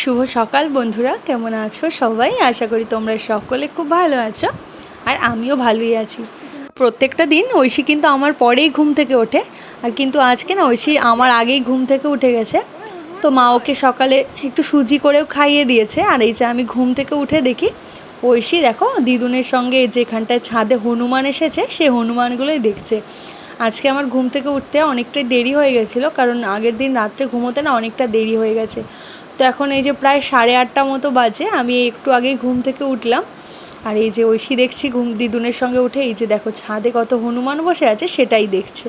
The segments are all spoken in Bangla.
শুভ সকাল বন্ধুরা, কেমন আছো সবাই? আশা করি তোমরা সকলে খুব ভালো আছো আর আমিও ভালোই আছি। প্রত্যেকটা দিন ঐশী কিন্তু আমার পরেই ঘুম থেকে ওঠে আর কিন্তু আজকে না ঐশী আমার আগেই ঘুম থেকে উঠে গেছে। তো মা ওকে সকালে একটু সুজি করেও খাইয়ে দিয়েছে আর এই যে আমি ঘুম থেকে উঠে দেখি ঐশী, দেখো, দিদুনের সঙ্গে যেখানটায় ছাদে হনুমান এসেছে, সে হনুমানগুলোই দেখছে। আজকে আমার ঘুম থেকে উঠতে অনেকটাই দেরি হয়ে গেছিল, কারণ আগের দিন রাত্রে ঘুমোতে না অনেকটা দেরি হয়ে গেছে। তো এখন এই যে প্রায় সাড়ে আটটা মতো বাজে, আমি একটু আগেই ঘুম থেকে উঠলাম। আর এই যে ঐশী দেখছি ঘুম, দিদুনের সঙ্গে উঠে এই যে দেখো ছাদে কত হনুমান বসে আছে, সেটাই দেখছে।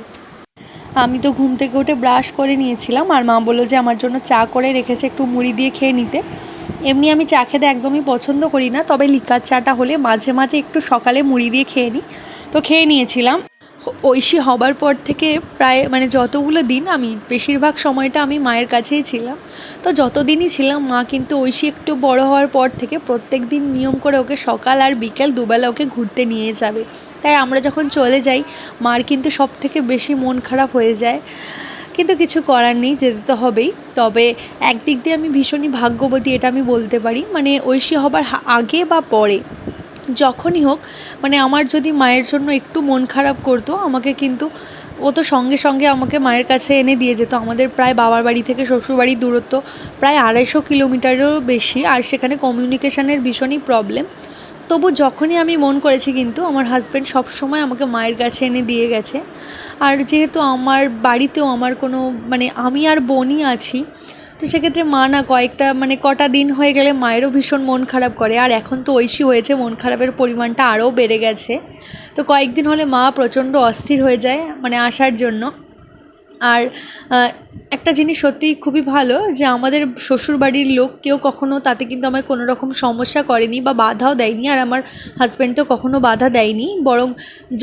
আমি তো ঘুম থেকে উঠে ব্রাশ করে নিয়েছিলাম, আর মা বলল যে আমার জন্য চা করে রেখেছে, একটু মুড়ি দিয়ে খেয়ে নিতে। এমনি আমি চা খেতে একদমই পছন্দ করি না, তবে লিকার চাটা হলে মাঝে মাঝে একটু সকালে মুড়ি দিয়ে খেয়ে নিই। তো খেয়ে নিয়েছিলাম। ঐশী হবার পর থেকে প্রায় মানে যতগুলো দিন আমি, বেশিরভাগ সময়টা আমি মায়ের কাছেই ছিলাম। তো যতদিনই ছিলাম মা, কিন্তু ঐশী একটু বড় হওয়ার পর থেকে প্রত্যেক দিন নিয়ম করে ওকে সকাল আর বিকেল দুবেলা ওকে ঘুরতে নিয়ে যাবে। তাই আমরা যখন চলে যাই, মার কিন্তু সব থেকে বেশি মন খারাপ হয়ে যায়। কিন্তু কিছু করার নেই, যেতে তো হবেই। তবে একদিক দিয়ে আমি ভীষণই ভাগ্যবতী, এটা আমি বলতে পারি। মানে ঐশী হবার আগে বা পরে, যখনই হোক মানে আমার যদি মায়ের জন্য একটু মন খারাপ করতো, আমাকে কিন্তু ও তো সঙ্গে সঙ্গে আমাকে মায়ের কাছে এনে দিয়ে যেত। আমাদের প্রায় বাবার বাড়ি থেকে শ্বশুরবাড়ির দূরত্ব প্রায় আড়াইশো কিলোমিটারেরও বেশি, আর সেখানে কমিউনিকেশানের ভীষণই প্রবলেম তবু যখনই আমি মন করেছি কিন্তু আমার হাজব্যান্ড সবসময় আমাকে মায়ের কাছে এনে দিয়ে গেছে। আর যেহেতু আমার বাড়িতেও আমার কোনো মানে আমি আর বোনই আছি, তো সেক্ষেত্রে মা না কয়েকটা মানে কটা দিন হয়ে গেলে মায়েরও ভীষণ মন খারাপ করে। আর এখন তো ঐশী হয়েছে, মন খারাপের পরিমাণটা আরও বেড়ে গেছে। তো কয়েকদিন হলে মা প্রচণ্ড অস্থির হয়ে যায় মানে আসার জন্য। আর একটা জিনিস সত্যিই খুবই ভালো যে আমাদের শ্বশুরবাড়ির লোক কেউ কখনো তাতে কিন্তু আমায় কোনো রকম সমস্যা করেনি বা বাধাও দেয়নি আর আমার হাজব্যান্ড তো কখনো বাধা দেয়নি। বরং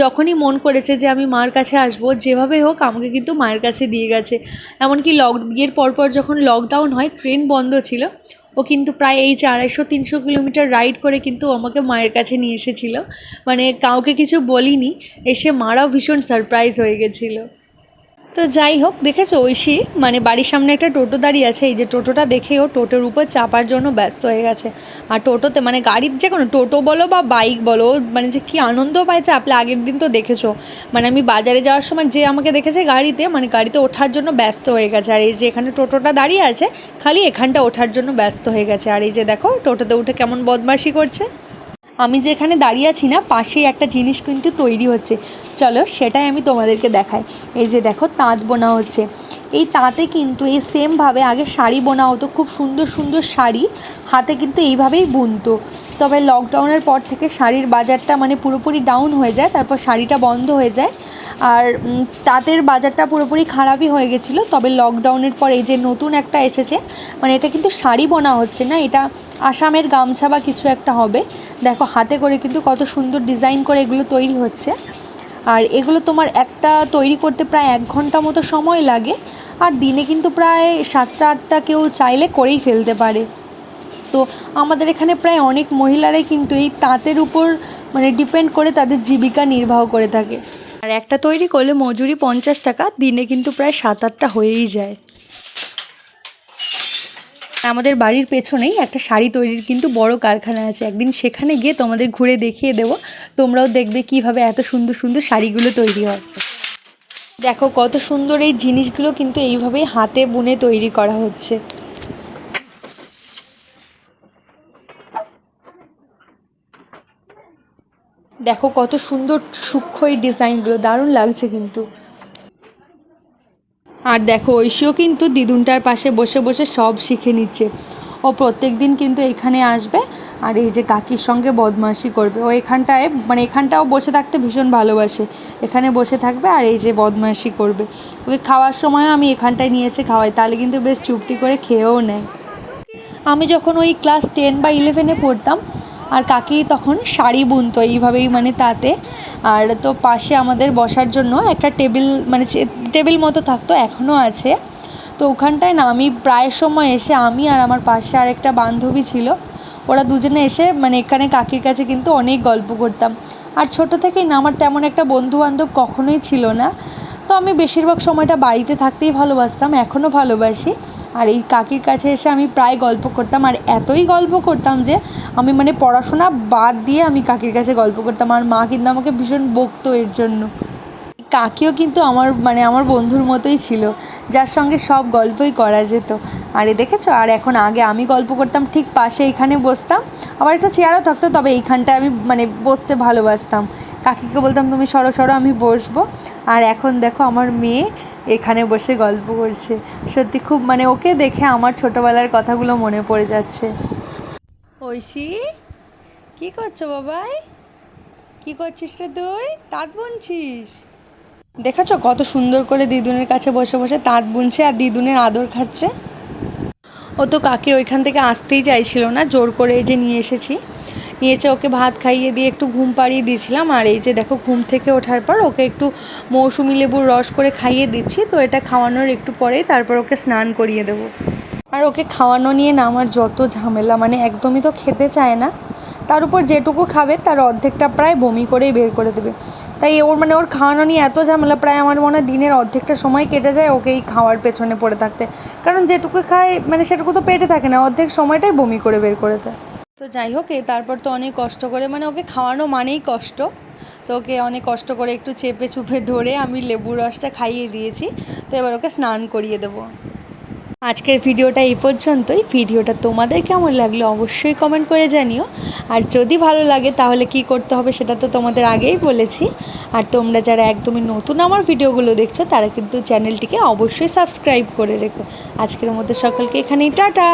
যখনই মন করেছে যে আমি মার কাছে আসব, যেভাবে হোক আমাকে কিন্তু মায়ের কাছে দিয়ে গেছে। এমনকি লক, বিয়ের পরপর যখন লকডাউন হয় ট্রেন বন্ধ ছিল, ও কিন্তু প্রায় এই যে আড়াইশো, তিনশো কিলোমিটার রাইড করে কিন্তু আমাকে মায়ের কাছে নিয়ে এসেছিল। মানে কাউকে কিছু বলিনি, এসে মারাও ভীষণ সারপ্রাইজ হয়ে গেছিল। তো যাই হোক, দেখেছ ঐশী? মানে বাড়ির সামনে একটা টোটো দাঁড়িয়ে আছে, এই যে টোটোটা দেখেও টোটোর উপর চাপার জন্য ব্যস্ত হয়ে গেছে। আর টোটোতে মানে গাড়ির যে কোনো টোটো বলো বা বাইক বলো, ও মানে যে কী আনন্দ পায় চাপলে আগের দিন তো দেখেছ। মানে আমি বাজারে যাওয়ার সময় যে আমাকে দেখেছে গাড়িতে মানে গাড়িতে ওঠার জন্য ব্যস্ত হয়ে গেছে। আর এই যে এখানে টোটোটা দাঁড়িয়ে আছে, খালি এখানটা ওঠার জন্য ব্যস্ত হয়ে গেছে। আর এই যে দেখো, টোটোতে উঠে কেমন বদমাশি করছে। আমি যেখানে দাঁড়িয়ে আছি না, পাশেই একটা জিনিস কিন্তু তৈরি হচ্ছে। চলো সেটাই আমি তোমাদেরকে দেখাই। এই যে দেখো, তাঁত বোনা হচ্ছে। এই তাঁতে কিন্তু এই সেমভাবে আগে শাড়ি বোনা হতো, খুব সুন্দর সুন্দর শাড়ি, হাতে কিন্তু এইভাবেই বুনতো। তবে লকডাউনের পর থেকে শাড়ির বাজারটা মানে পুরোপুরি ডাউন হয়ে যায়, তারপর শাড়িটা বন্ধ হয়ে যায়। আর তাঁতের বাজারটা পুরোপুরি খারাপই হয়ে গেছিল, তবে লকডাউনের পর এই যে নতুন একটা এসেছে মানে এটা কিন্তু শাড়ি বোনা হচ্ছে না, এটা আসামের গামছা বা কিছু একটা হবে। দেখো, হাতে করে কিন্তু কত সুন্দর ডিজাইন করে এগুলো তৈরি হচ্ছে। আর এগুলো তোমার একটা তৈরি করতে প্রায় এক ঘণ্টা মতো সময় লাগে। আর দিনে কিন্তু প্রায় সাতটা, আটটা কেউ চাইলে করেই ফেলতে পারে। তো আমাদের এখানে প্রায় অনেক মহিলারাই কিন্তু এই তাঁতের উপর মানে ডিপেন্ড করে তাদের জীবিকা নির্বাহ করে থাকে। আর একটা তৈরি করলে মজুরি পঞ্চাশ টাকা, দিনে কিন্তু প্রায় সাত, আটটা হয়েই যায়। আমাদের বাড়ির পেছনেই একটা শাড়ি তৈরির কিন্তু বড় কারখানা আছে। একদিন সেখানে গিয়ে তোমাদের ঘুরে দেখিয়ে দেবো। তোমরাও দেখবে কীভাবে এত সুন্দর সুন্দর শাড়িগুলো তৈরি হয়। দেখো, কত সুন্দর এই জিনিসগুলো কিন্তু এইভাবেই হাতে বুনে তৈরি করা হচ্ছে। দেখো, কত সুন্দর সূক্ষ্ম এই ডিজাইনগুলো। দারুণ লাগছে কিন্তু। আর দেখো, ঐশীও কিন্তু দিদুনটার পাশে বসে বসে সব শিখে নিচ্ছে। ও প্রত্যেক দিন কিন্তু এখানে আসবে আর এই যে কাকির সঙ্গে বদমাশি করবে। ও এখানটায় মানে এখানটাও বসে থাকতে ভীষণ ভালোবাসে। এখানে বসে থাকবে আর এই যে বদমাশি করবে। ওকে খাওয়ার সময়ও আমি এখানটায় নিয়ে এসে খাওয়াই, তাহলে কিন্তু বেশ চুপটি করে খেয়েও নেয়। আমি যখন ওই ক্লাস টেন বা ইলেভেনে পড়তাম, আর কাকি তখন শাড়ি বুনতো এইভাবেই মানে তাতে। আর তো পাশে আমাদের বসার জন্য একটা টেবিল মানে টেবিল মতো থাকতো এখনও আছে। তো ওখানটায় না, আমি প্রায় সময় এসে আমি আর আমার পাশে আরেকটা বান্ধবী ছিল, ওরা দুজনে এসে মানে এখানে কাকির কাছে কিন্তু অনেক গল্প করতাম। আর ছোট থেকেই না, আমার তেমন একটা বন্ধু বান্ধব কখনোই ছিল না। তো আমি বেশিরভাগ সময়টা বাড়িতে থাকতেই ভালোবাসতাম এখনও ভালোবাসি। আর এই কাকির কাছে এসে আমি প্রায় গল্প করতাম, আর এতই গল্প করতাম যে আমি মানে পড়াশোনা বাদ দিয়ে আমি কাকির কাছে গল্প করতাম। আর মা কিন্তু আমাকে ভীষণ বকতো এর জন্য। কাকিও কিন্তু আমার মানে আমার বন্ধুর মতোই ছিল, যার সঙ্গে সব গল্পই করা যেত। আর দেখেছ? আর এখন আগে আমি গল্প করতাম, ঠিক পাশে এখানে বসতাম, আবার একটা চেয়ারও থাকতো, তবে এইখানটায় আমি মানে বসতে ভালোবাসতাম। কাকিকে বলতাম, তুমি সরো সরো, আমি বসবো। আর এখন দেখো আমার মেয়ে এখানে বসে গল্প করছে। সত্যি খুব মানে ওকে দেখে আমার ছোটোবেলার কথাগুলো মনে পড়ে যাচ্ছে। ঐশী, কী করছ বাবাই? কি করছিস রে তুই? তাঁত বুনছিস? দেখেছ কত সুন্দর করে দিদুনের কাছে বসে বসে তাঁত বুনছে আর দিদুনের আদর খাচ্ছে? ও তো কাকে ওইখান থেকে আসতেই চাইছিল না, জোর করে এই যে নিয়ে এসেছি। নিয়েছে ওকে ভাত খাইয়ে দিয়ে একটু ঘুম পাড়িয়ে দিয়েছিলাম, আর এই যে দেখো ঘুম থেকে ওঠার পর ওকে একটু মৌসুমি লেবুর রস করে খাইয়ে দিচ্ছি, তো এটা খাওয়ানোর একটু পরেই তারপর ওকে স্নান করিয়ে দেবো। আর ওকে খাওয়ানো নিয়ে না আমার যত ঝামেলা মানে একদমই তো খেতে চায় না। তার উপর যেটুকু খাবে, তার অর্ধেকটা প্রায় বমি করেই বের করে দেবে। তাই ওর মানে ওর খাওয়ানো নিয়ে এত ঝামেলা, প্রায় আমার মনে হয় দিনের অর্ধেকটা সময় কেটে যায় ওকে এই খাওয়ার পেছনে পড়ে থাকতে। কারণ যেটুকু খায় মানে সেটুকু তো পেটে থাকে না, অর্ধেক সময়টাই বমি করে বের করে দেয়। তো যাই হোক তারপর তো অনেক কষ্ট করে মানে ওকে খাওয়ানো মানেই কষ্ট। তো ওকে অনেক কষ্ট করে একটু চেপে চুপে ধরে আমি লেবুর রসটা খাইয়ে দিয়েছি। তো এবার ওকে স্নান করিয়ে দেবো। আজকের ভিডিওটা এই পর্যন্তই। ভিডিওটা তোমাদের কেমন লাগল অবশ্যই কমেন্ট করে জানিও। আর যদি ভালো লাগে তাহলে কি করতে হবে সেটা তো তোমাদের আগেই বলেছি। আর তোমরা যারা একদমই নতুন আমার ভিডিওগুলো দেখছ, তারা কিন্তু চ্যানেলটিকে অবশ্যই সাবস্ক্রাইব করে রেখো। আজকের মধ্যে সকলকে এখানেই টাটা।